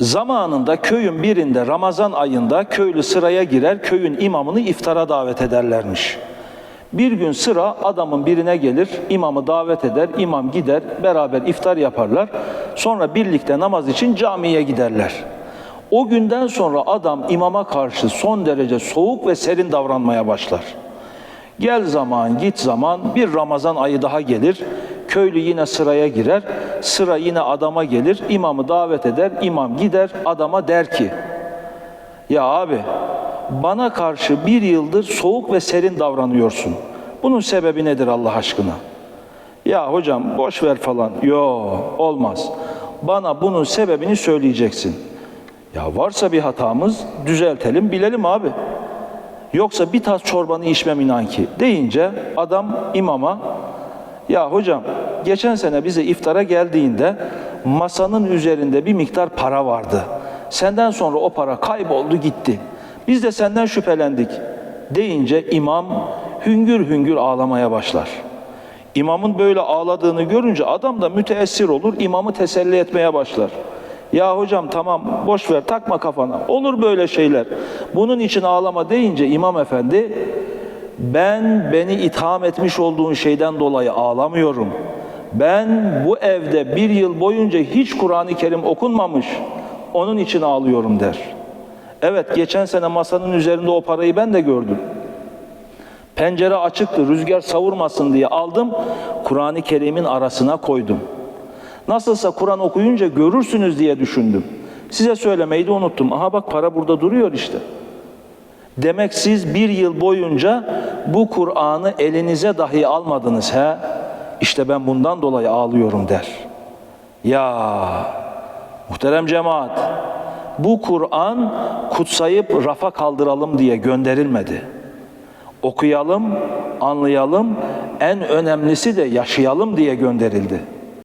Zamanında köyün birinde Ramazan ayında köylü sıraya girer, köyün imamını iftara davet ederlermiş. Bir gün sıra adamın birine gelir, imamı davet eder, imam gider, beraber iftar yaparlar. Sonra birlikte namaz için camiye giderler. O günden sonra adam imama karşı son derece soğuk ve serin davranmaya başlar. Gel zaman git zaman bir Ramazan ayı daha gelir. Köylü yine sıraya girer. Sıra yine adama gelir. imamı davet eder. imam gider adama der ki ya abi bana karşı bir yıldır soğuk ve serin davranıyorsun. Bunun sebebi nedir Allah aşkına? Ya hocam boş ver falan. Yo olmaz. Bana bunun sebebini söyleyeceksin. Ya varsa bir hatamız düzeltelim bilelim abi. Yoksa bir tas çorbanı içmem inan ki deyince adam imama ya hocam geçen sene bize iftara geldiğinde masanın üzerinde bir miktar para vardı. Senden sonra o para kayboldu gitti. Biz de senden şüphelendik deyince imam hüngür hüngür ağlamaya başlar. İmamın böyle ağladığını görünce adam da müteessir olur, imamı teselli etmeye başlar. Ya hocam tamam boş ver takma kafana. Olur böyle şeyler. Bunun için ağlama deyince imam efendi ben beni itham etmiş olduğun şeyden dolayı ağlamıyorum. Ben bu evde bir yıl boyunca hiç Kur'an-ı Kerim okunmamış. Onun için ağlıyorum der. Evet geçen sene masanın üzerinde o parayı ben de gördüm. Pencere açıktı, rüzgar savurmasın diye aldım, Kur'an-ı Kerim'in arasına koydum. Nasılsa Kur'an okuyunca görürsünüz diye düşündüm. Size söylemeyi de unuttum. Aha bak para burada duruyor işte. Demek siz bir yıl boyunca bu Kur'an'ı elinize dahi almadınız he? İşte ben bundan dolayı ağlıyorum der. Ya muhterem cemaat bu Kur'an kutsayıp rafa kaldıralım diye gönderilmedi. Okuyalım, anlayalım, en önemlisi de yaşayalım diye gönderildi.